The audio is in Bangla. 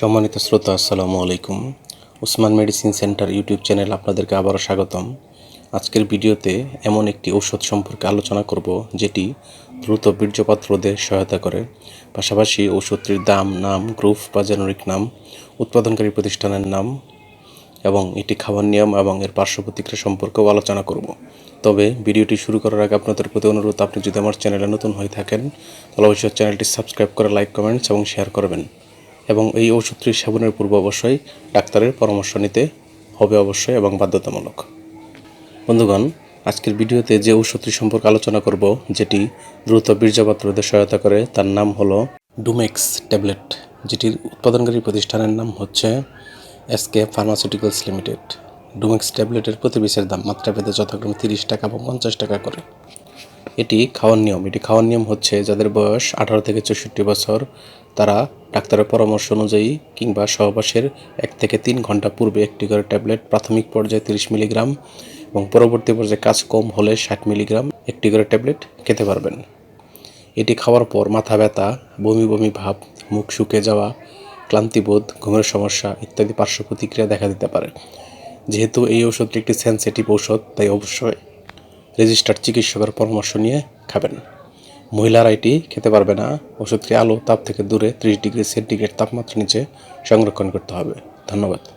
সম্মানিত শ্রোতা, আসসালামু আলাইকুম। Usman medicine centre YouTube channel আপনাদেরকে আবারও স্বাগতম। আজকের ভিডিওতে এমন একটি ঔষধ সম্পর্কে আলোচনা করব, যেটি দ্রুত বীর্যপাত রোধে সহায়তা করে। পাশাপাশি ঔষধটির দাম, নাম, গ্রুপ বা জেনারিক নাম, উৎপাদনকারী প্রতিষ্ঠানের নাম এবং এটি খাওয়ার নিয়ম এবং এর পার্শ্ব প্রতিক্রিয়া সম্পর্কেও আলোচনা করব। তবে ভিডিওটি শুরু করার আগে আপনাদের প্রতি অনুরোধ, আপনি যদি আমার চ্যানেলে নতুন হয়ে থাকেন, তাহলে অবশ্যই চ্যানেলটি সাবস্ক্রাইব করে লাইক, কমেন্টস এবং শেয়ার করবেন। এবং এই ওষুধটি সেবনের পূর্ব অবশ্যই ডাক্তারের পরামর্শ নিতে হবে অবশ্যই এবং বাধ্যতামূলক। বন্ধুগণ, আজকের ভিডিওতে যে ওষুধটি সম্পর্কে আলোচনা করব, যেটি দ্রুত বীর্যপাত রোধে সহায়তা করে, তার নাম হলো ডুমেক্স ট্যাবলেট, যেটির উৎপাদনকারী প্রতিষ্ঠানের নাম হচ্ছে এসকে ফার্মাসিউটিক্যালস লিমিটেড ডুমেক্স ট্যাবলেটের প্রতি পিসের দাম মাত্রাভেদে যথাক্রমে তিরিশ টাকা এবং পঞ্চাশ টাকা করে। এটি খাওয়ার নিয়ম, এটি খাওয়ার নিয়ম হচ্ছে যাদের বয়স আঠারো থেকে চৌষট্টি বছর, তারা ডাক্তারের পরামর্শ অনুযায়ী কিংবা সহবাসের এক থেকে তিন ঘণ্টা পূর্বে একটি করে ট্যাবলেট প্রাথমিক পর্যায়ে তিরিশ মিলিগ্রাম এবং পরবর্তী পর্যায়ে কাজ কম হলে ষাট মিলিগ্রাম একটি করে ট্যাবলেট খেতে পারবেন। এটি খাওয়ার পর মাথা ব্যথা, বমি বমি ভাব, মুখ শুকে যাওয়া, ক্লান্তিবোধ, ঘুমের সমস্যা ইত্যাদি পার্শ্ব প্রতিক্রিয়া দেখা দিতে পারে। যেহেতু এই ওষুধটি একটি সেন্সিটিভ ঔষধ, তাই অবশ্যই রেজিস্টার্ড চিকিৎসকের পরামর্শ নিয়ে খাবেন। মহিলারা এটি খেতে পারবে না। ওষুধটি আলো তাপ থেকে দূরে ত্রিশ ডিগ্রি সেন্টিগ্রেড তাপমাত্রা নিচে সংরক্ষণ করতে হবে। ধন্যবাদ।